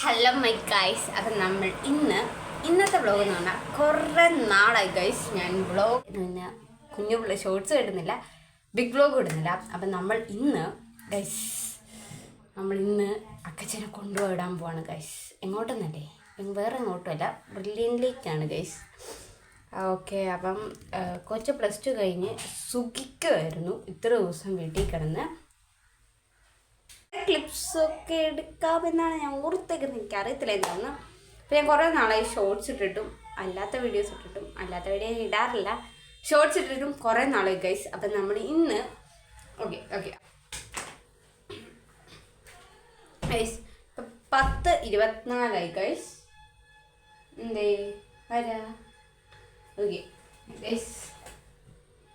Hello my guys അപ്പം നമ്മൾ ഇന്ന് ഇന്നത്തെ വ്ളോഗ് എന്ന് പറഞ്ഞാൽ കുറേ നാളായി ഗൈസ് ഞാൻ വ്ളോഗ് പിന്നെ കുഞ്ഞു പിള്ളേ ഷോർട്സ് ഇടുന്നില്ല ബിഗ് വ്ളോഗ് ഇടുന്നില്ല. അപ്പം നമ്മൾ ഇന്ന് ഗൈസ് നമ്മൾ ഇന്ന് അക്കച്ചനെ കൊണ്ടുപോയിടാൻ പോവാണ് ഗൈസ് എങ്ങോട്ടെന്നല്ലേ? എങ് വേറെ എങ്ങോട്ടുമല്ല ബ്രില്യന്റിലേക്കാണ് ഗൈസ് ഓക്കെ അപ്പം കൊച്ച് പ്ലസ് ടു കഴിഞ്ഞ് സുഖിക്കുമായിരുന്നു ഇത്ര ദിവസം വീട്ടിൽ കിടന്ന്. ക്ലിപ്സ് ഒക്കെ എടുക്കാമെന്നാണ് ഞാൻ ഓർത്തേക്കുന്നത്. എനിക്ക് അറിയത്തില്ല എന്താന്ന്. അപ്പം ഞാൻ കുറേ നാളായി ഷോർട്സ് ഇട്ടിട്ടും അല്ലാത്ത വീഡിയോസ് ഇട്ടിട്ടും അല്ലാത്ത വീഡിയോ ഞാൻ ഇടാറില്ല. ഷോർട്സ് ഇട്ടിട്ടും കുറേ നാളായി ഗൈസ് അപ്പം നമ്മൾ ഇന്ന് ഓക്കെ ഓക്കെ ഗൈസ് പത്ത് ഇരുപത്തിനാലായി ഗൈസ് എന്തേ? ആരാ? ഓക്കെ ഗൈസ്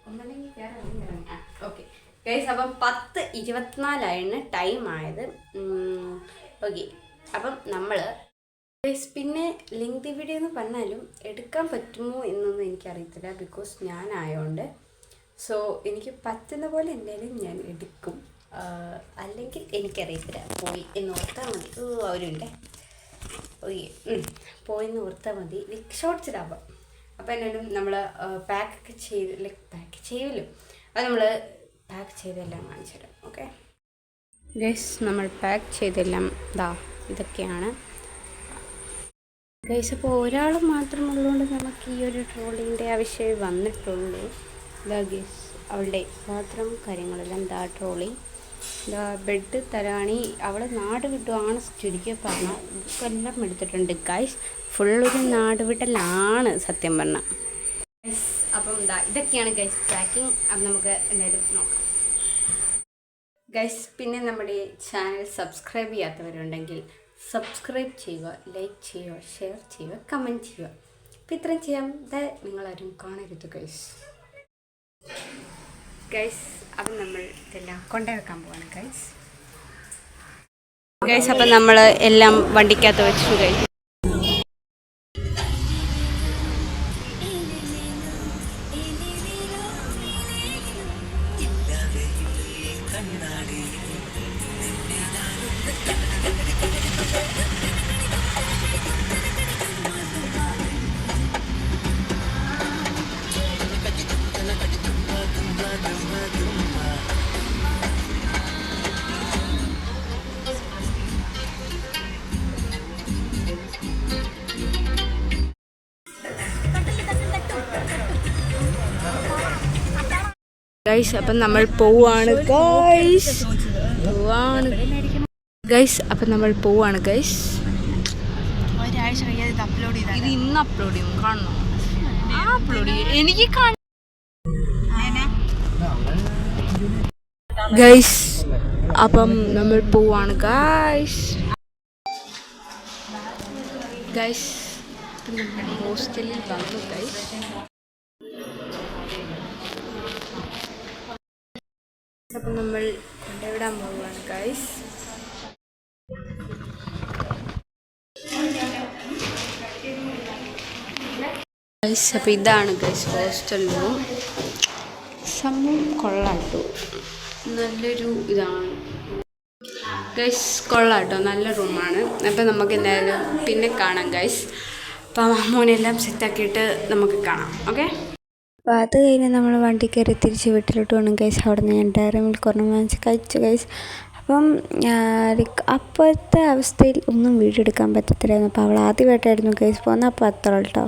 ഒന്നല്ലെങ്കിൽ ഓക്കെ ഗൈസ് അപ്പം പത്ത് ഇരുപത്തിനാലായിരുന്നു ടൈം ആയത്. ഓക്കെ അപ്പം നമ്മൾ ഗൈസ് പിന്നെ ലിങ്ക് വീഡിയോ എന്ന് പറഞ്ഞാലും എടുക്കാൻ പറ്റുമോ എന്നൊന്നും എനിക്കറിയത്തില്ല. ബിക്കോസ് ഞാനായതുകൊണ്ട് സോ എനിക്ക് പറ്റുന്ന പോലെ എന്തായാലും ഞാൻ എടുക്കും. അല്ലെങ്കിൽ എനിക്കറിയത്തില്ല. പോയി എന്ന് ഓർത്താൽ മതി. അവരുണ്ടേ. ഓക്കെ പോയി എന്ന് ഓർത്താൽ മതി. ലൈക്ക് ഷോർട്സ് ഇടാം അപ്പോൾ എന്നാലും നമ്മൾ പാക്കൊക്കെ ചെയ്ത് ലൈക്ക് പാക്ക് ചെയ്യുമല്ലോ അത് നമ്മൾ പാക്ക് ചെയ്തെല്ലാം കാണിച്ചു തരാം ഓക്കെ? ഗൈസ് നമ്മൾ പാക്ക് ചെയ്തെല്ലാം ഇതാ ഇതൊക്കെയാണ്. ഗൈസ് അപ്പോൾ ഒരാൾ മാത്രമുള്ളതുകൊണ്ട് നമുക്ക് ഈ ഒരു ട്രോളിന്റെ ആവശ്യമേ വന്നിട്ടുള്ളൂ. ഇതാ ഗൈസ് അവളുടെ പാത്രം കാര്യങ്ങളെല്ലാം ദാ ട്രോളി. ഇതാ ബെഡ് തരാണി. അവൾ നാട് വിട്ടുവാണ് ചുരുക്കി പറഞ്ഞ. ബുക്കെല്ലാം എടുത്തിട്ടുണ്ട്. ഗൈസ് ഫുള്ളൊരു നാട് വിട്ടലാണ് സത്യം പറഞ്ഞ. ഗൈസ് അപ്പം ഇതാ ഇതൊക്കെയാണ് ഗൈസ് പാക്കിംഗ് അപ്പം നമുക്ക് എന്തായാലും നോക്കാം. ഗൈസ് പിന്നെ നമ്മുടെ ചാനൽ സബ്സ്ക്രൈബ് ചെയ്യാത്തവരുണ്ടെങ്കിൽ സബ്സ്ക്രൈബ് ചെയ്യുക ലൈക്ക് ചെയ്യുക ഷെയർ ചെയ്യുക കമന്റ് ചെയ്യുക. അപ്പം ഇത്രയും ചെയ്യാം. ഇത് നിങ്ങളാരും കാണരുത് ഗൈസ് ഗൈസ് അപ്പം നമ്മൾ ഇതെല്ലാം കൊണ്ടുവെക്കാൻ പോവാണ് ഗൈസ് ഗൈസ് അപ്പം നമ്മൾ എല്ലാം വണ്ടിക്കകത്ത് വെച്ചു ഗൈസ് ഗൈസ് അപ്പം നമ്മൾ പോവാണ്. ഗൈസ് പോവാണ്. ഗൈസ് അപ്പം നമ്മൾ പോവാണ് ഗൈസ് ഒരാഴ്ച കഴിയാതെ ഇത് അപ്ലോഡ് ചെയ്താൽ ഇത് ഇന്ന് അപ്ലോഡ് ചെയ്യും. കാണണം. അപ്ലോഡ് ചെയ്യും. എനിക്ക് ഗൈസ് അപ്പം നമ്മൾ പോവാണ് ഗൈസ് ഗൈസ് ഹോസ്റ്റലിൽ വന്നു ഗൈസ് അപ്പം നമ്മൾ കൊണ്ടുവിടാൻ പോവുകയാണ് ഗൈസ് ഗൈസ് അപ്പോൾ ഇതാണ് ഗൈസ് ഹോസ്റ്റൽ റൂം സംഭവം കൊള്ളാട്ടോ നല്ലൊരു ഇതാണ്. ഗൈസ് കൊള്ളാട്ടോ നല്ല റൂമാണ് അപ്പോൾ നമുക്ക് എന്തായാലും പിന്നെ കാണാം ഗൈസ് അപ്പോൾ മോനെല്ലാം സെറ്റാക്കിയിട്ട് നമുക്ക് കാണാം ഓക്കെ അപ്പോൾ അത് കഴിഞ്ഞ് നമ്മൾ വണ്ടി കയറി തിരിച്ച് വീട്ടിലോട്ട് പോകണം ഗൈസ് അവിടെ നിന്ന് ഞാൻ ഡയറി മിൽക്ക് ഒരെണ്ണം വാങ്ങിച്ച് കഴിച്ചു ഗൈസ് അപ്പം അപ്പോഴത്തെ അവസ്ഥയിൽ ഒന്നും വീഡിയോ എടുക്കാൻ പറ്റത്തില്ലായിരുന്നു. അപ്പോൾ അവൾ ആദ്യമായിട്ടായിരുന്നു ഗൈസ് പോകുന്നത്. അപ്പോൾ അത്ര കേട്ടോ